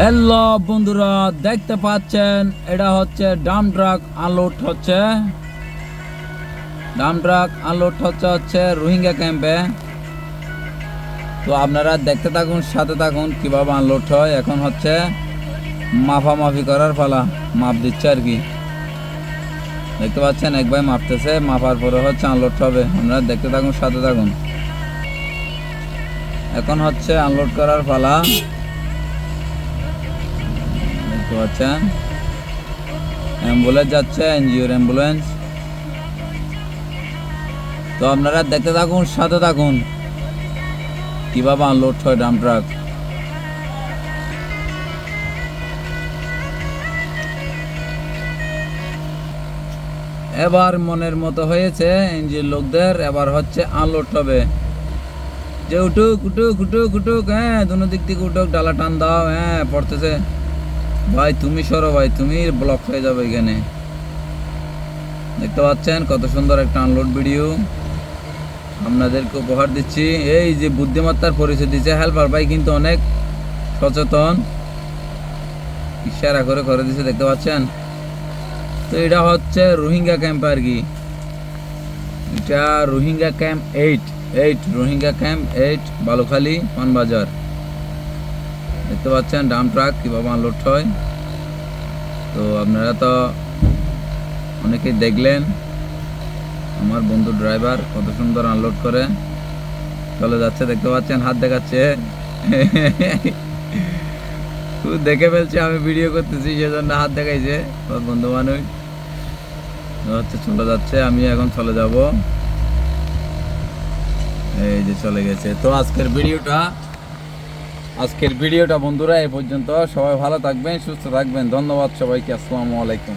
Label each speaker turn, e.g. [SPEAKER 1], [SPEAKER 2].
[SPEAKER 1] Hello বন্ধুরা, দেখতে পাচ্ছেন, এটা হচ্ছে ডাম ট্রাক আনলোড হচ্ছে। ডাম ট্রাক আনলোড হচ্ছে হচ্ছে রোহিঙ্গা ক্যাম্পে। তো আপনারা দেখতে থাকুন, সাথে থাকুন, কীভাবে আনলোড হয়। এখন হচ্ছে মাফামাফি করার পালা, মাপ দিচ্ছে আর কি। দেখতে পাচ্ছেন, এক ভাই মাপতেছে, মাপার পরে হচ্ছে আনলোড হবে। আপনারা দেখতে থাকুন, সাথে থাকুন। এখন হচ্ছে আনলোড করার পালা। দেখতে পাচ্ছেন? অ্যাম্বুলেন্স যাচ্ছে এনজিওর অ্যাম্বুলেন্স তো আপনারা দেখতে থাকুন, সাথে থাকুন। কীভাবে আনলোড হয় ডাম ট্রাক এবার মনের মতো হয়েছে এনজিওর লোকদের, এবার হচ্ছে আনলোড হবে। যে উঠুক উঠুক উঠুক উঠুক হ্যাঁ দুনো দিক থেকে উঠুক, ডালা টান দাও হ্যাঁ পড়তেছে। ভাই, তুমি সরো ভাই, তুমি ব্লক হয়ে যাবে এখানে। দেখতে পাচ্ছেন কত সুন্দর একটা আনলোড ভিডিও আপনাদেরকে উপহার দিচ্ছি। এই যে বুদ্ধিমত্তার পরিচয় দিচ্ছে হেল্পার ভাই কিন্তু অনেক সচেতন। ইশারা করে করে দিচ্ছে দেখতে পাচ্ছেন? তো এটা হচ্ছে রোহিঙ্গা ক্যাম্প আর কি। এটা Rohingya camp eight eight Rohingya camp eight Balukhali, Panbazar. দেখতে পাচ্ছেন, ডাম ট্রাক কীভাবে আনলোড হয়। তো আপনারা তো অনেকেই দেখলেন, আমার বন্ধু ড্রাইভার কত সুন্দর আনলোড করে। চলে যাচ্ছে, দেখতে পাচ্ছেন, হাত দেখাচ্ছে। দেখে ফেলছে, আমি ভিডিও করতেছি, সেজন্য হাত দেখাইছে বন্ধু মানুষ। হচ্ছে, চলে যাচ্ছে, আমি এখন চলে যাব। এই যে চলে গেছে। তো আজকের ভিডিওটা আজকের ভিডিওটা বন্ধুরা এ পর্যন্ত। সবাই ভালো থাকবেন সুস্থ থাকবেন। ধন্যবাদ সবাইকে। আসসালামু আলাইকুম।